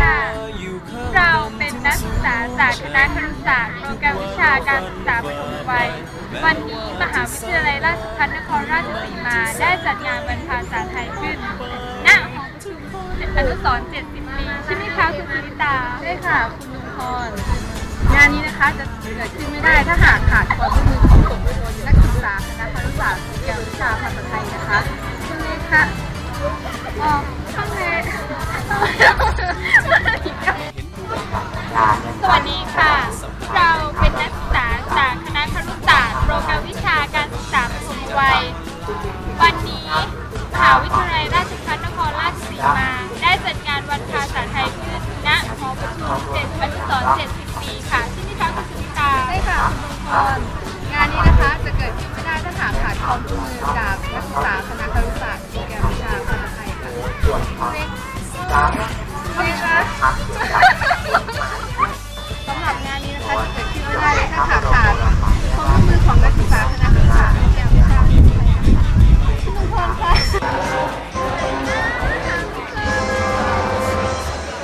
ษาจากคณะครุศาสตร์โปรแกรมวิชาการศึกษาปฐมวัย วันนี้มหาวิทยาลัยราชภัฏนครราชสีมาได้จัดงานวันภาษาไทยขึ้นณหอประชุมอนุสรณ์70 ปีใช่ไหมคะคุณสุริตาใช่ค่ะ คุณลุงพรงานนี้นะคะจะเกิดขึ้นไม่ได้ถ้าหากขาดความร่วมมือของกลุ่มนักศึกษาคณะครุศาสตร์โปรแกรมวิชาภาษาไทยนะคะคุณเมย์คะอ๋อข้างใน สวัสดีค่ะ เราเป็นนักศึกษาจากคณะครุศาสตร์โปรแกรมวิชาการศึกษาปฐมวัย วันนี้มหาวิทยาลัยราชภัฏนครราชสีมา ได้จัดงานวันภาษาไทยขึ้นณหอประชุมเจ็ดอนุสรณ์70ปีค่ะใช่ไหมคะคุณสุนิตาใช่ค่ะคุณลุงพรงานนี้นะคะจะเกิดขึ้นไม่ได้ถ้าหากขาดความร่วมมือจากนักศึกษาคณะครุศาสตร์โปรแกรมวิชาภาษาไทยค่ะคุณเมย์คุณเมย์คะสำห รับงานนี้นะคะจะเกิดขึ้นไม่ได้เลยถ้าหากขาดความร่วมมือของนักศึกษาคณะครุศาสตร์โปรแกรมวิชาภาษาไทยค่ะคุณลุงพรคะ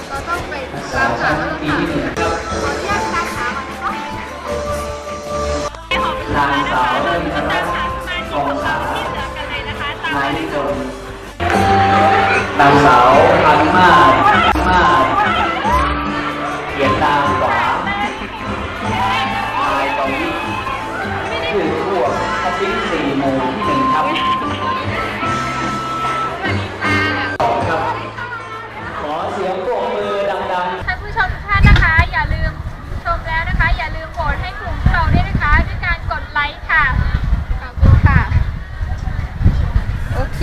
เราต้องไปตามหาแล้วค่ะขออนุญาตตามหาก่อนนะคะในหอประชุมราะตามหาสาชิกองเราที่เหลือกันเลยนะคะตามนายมาเลนิยพนนางสาวพันมาศมา ทัพปิ้งสี่หมู่ที่หนึ่งครับสองครับ ขอเสียงปรบมือดังท่านผู้ชมทุกท่านนะคะ อย่าลืมชมแล้วนะคะ อย่าลืมโหวตให้กลุ่มเราด้วยนะคะ ด้วยการกดไลค์ค่ะ ขอบคุณค่ะ โอเค